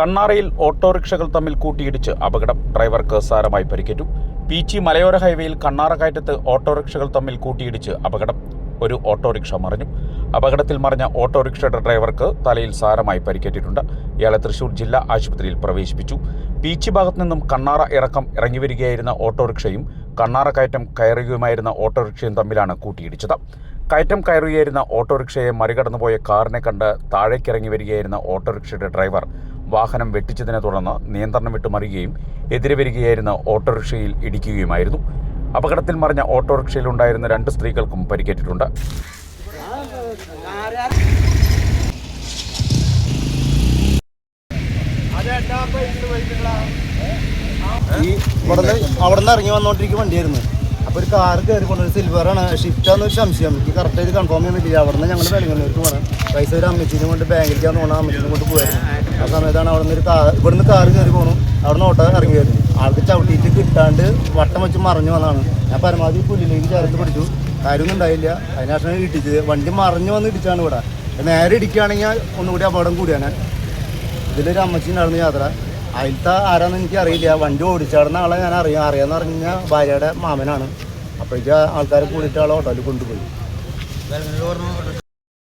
കണ്ണാറയിൽ ഓട്ടോറിക്ഷകൾ തമ്മിൽ കൂട്ടിയിടിച്ച് അപകടം. ഡ്രൈവർക്ക് സാരമായി പരിക്കേറ്റു. പീച്ചി മലയോര ഹൈവേയിൽ കണ്ണാറ കയറ്റത്ത് ഓട്ടോറിക്ഷകൾ തമ്മിൽ കൂട്ടിയിടിച്ച് അപകടം. ഒരു ഓട്ടോറിക്ഷ മറിഞ്ഞു. അപകടത്തിൽ മറിഞ്ഞ ഓട്ടോറിക്ഷയുടെ ഡ്രൈവർക്ക് തലയിൽ സാരമായി പരിക്കേറ്റിട്ടുണ്ട്. ഇയാളെ തൃശൂർ ജില്ലാ ആശുപത്രിയിൽ പ്രവേശിപ്പിച്ചു. പീച്ചി ഭാഗത്തു നിന്നും കണ്ണാറ ഇറക്കം ഇറങ്ങി വരികയായിരുന്ന ഓട്ടോറിക്ഷയും കണ്ണാറ കയറ്റം കയറുകയുമായിരുന്ന ഓട്ടോറിക്ഷയും തമ്മിലാണ് കൂട്ടിയിടിച്ചത്. കയറ്റം കയറുകയായിരുന്ന ഓട്ടോറിക്ഷയെ മറികടന്നുപോയ കാറിനെ കണ്ട് താഴേക്കിറങ്ങി വരികയായിരുന്ന ഓട്ടോറിക്ഷയുടെ ഡ്രൈവർ വാഹനം വെട്ടിച്ചതിനെ തുടർന്ന് നിയന്ത്രണം വിട്ടു മറിയുകയും എതിരെ വരികയായിരുന്ന ഓട്ടോറിക്ഷയിൽ ഇടിക്കുകയുമായിരുന്നു. അപകടത്തിൽ മറിഞ്ഞ ഓട്ടോറിക്ഷയിലുണ്ടായിരുന്ന രണ്ട് സ്ത്രീകൾക്കും പരിക്കേറ്റിട്ടുണ്ട്. ഈ ഇവിടുന്ന് അവിടെ നിന്ന് ഇറങ്ങി വന്നോണ്ടിരിക്കുന്ന വണ്ടിയായിരുന്നു. അപ്പോൾ ഒരു കാർ കയറി കൊണ്ടൊരു സിൽവറാണ് ഷിഫ്റ്റാന്ന് ഒരു സംശയം. എനിക്ക് കറക്റ്റായിട്ട് കൺഫേം ചെയ്യാൻ പറ്റില്ല അവിടെ നിന്ന് ഞങ്ങൾ വെളിങ്ങന്നൂർക്ക് പോകണം പൈസ ഒരു അമ്മച്ചീനെ കൊണ്ട് ബാങ്കിലേക്ക് തോന്നുന്നത് അമ്മച്ചീനെ കൊണ്ട് പോയായിരുന്നു സമയത്താണ് അവിടെ നിന്ന് കാർ ഇവിടുന്ന് കാർ കയറി പോകണം അവിടെ നിന്ന് ഓട്ടോ ഇറങ്ങി വരുന്നു. ആൾക്ക് ചവിട്ടിയിട്ട് കിട്ടാണ്ട് വട്ടം വെച്ച് മറിഞ്ഞു വന്നതാണ്. ഞാൻ പരമാവധി പുല്ലിലേക്ക് ചേർത്ത് പിടിച്ചു. കാര്യമൊന്നും ഉണ്ടായില്ല. അതിനാശം ഇടിച്ചത്. വണ്ടി മറിഞ്ഞു വന്ന് ഇടിച്ചാണ് ഇവിടെ. നേരെ ഇടിക്കുകയാണെങ്കിൽ ഒന്നുകൂടി അപകടം കൂടിയാണ്. ഇതിലൊരു അമ്മച്ചി ഉണ്ടായിരുന്നു യാത്ര. അതിലത്തെ ആരാന്ന് എനിക്ക് അറിയില്ല. വണ്ടി ഓടിച്ചാടുന്ന ആളെ ഞാൻ അറിയാം. അറിയാന്ന് പറഞ്ഞ ഭാര്യയുടെ മാമനാണ്. അപ്പോഴേക്ക് ആൾക്കാരെ കൂടിയിട്ട് ആളെ ഓട്ടോയിൽ കൊണ്ടുപോയി.